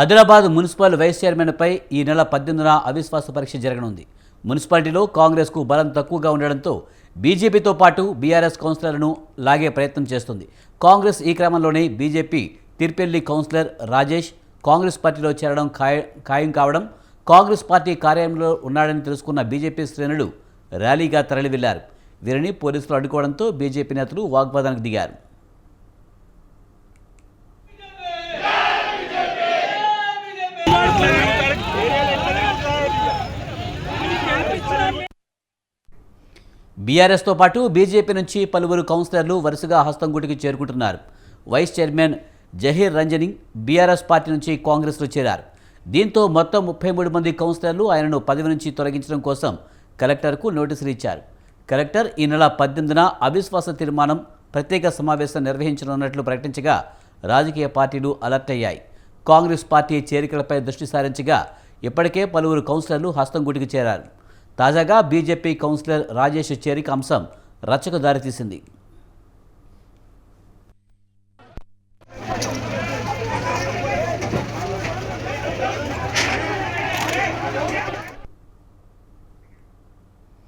Adilabad municipal vice చైర్మన్పై ఈ నెల పద్దెనిమిదిన అవిశ్వాస పరీక్ష జరగనుంది. మున్సిపాలిటీలో కాంగ్రెస్కు బలం తక్కువగా ఉండడంతో బీజేపీతో పాటు బీఆర్ఎస్ కౌన్సిలర్లను లాగే ప్రయత్నం చేస్తుంది. కాంగ్రెస్ ఈ క్రమంలోనే బీజేపీ తిరుపెల్లి కౌన్సిలర్ రాజేష్ కాంగ్రెస్ పార్టీలో చేరడం ఖాయ ఖాయం కావడం కాంగ్రెస్ పార్టీ కార్యాలయంలో ఉన్నాడని తెలుసుకున్న బీజేపీ శ్రేణులు ర్యాలీగా తరలి వెళ్ళారు వీరిని పోలీసులు అడ్డుకోవడంతో బీజేపీ నేతలు వాగ్వాదానికి దిగారు. బీఆర్ఎస్తో పాటు బీజేపీ నుంచి పలువురు కౌన్సిలర్లు వరుసగా హస్తంగూటికి చేరుకుంటున్నారు. Vice chairman Zaheer Ranjani BRS party నుంచి కాంగ్రెస్లో చేరారు. దీంతో మొత్తం ముప్పై మూడు మంది కౌన్సిలర్లు ఆయనను పదవి నుంచి తొలగించడం కోసం కలెక్టర్కు నోటీసులు ఇచ్చారు. కలెక్టర్ ఈ నెల పద్దెనిమిదిన అవిశ్వాస తీర్మానం ప్రత్యేక సమావేశం నిర్వహించనున్నట్లు ప్రకటించగా రాజకీయ పార్టీలు అలర్ట్ అయ్యాయి. కాంగ్రెస్ పార్టీ చేరికలపై దృష్టి సారించగా ఇప్పటికే పలువురు కౌన్సిలర్లు హస్తంగూటికి చేరారు. తాజాగా బీజేపీ కౌన్సిలర్ రాజేష్ చేరిక అంశం రచ్చకు దారితీసింది.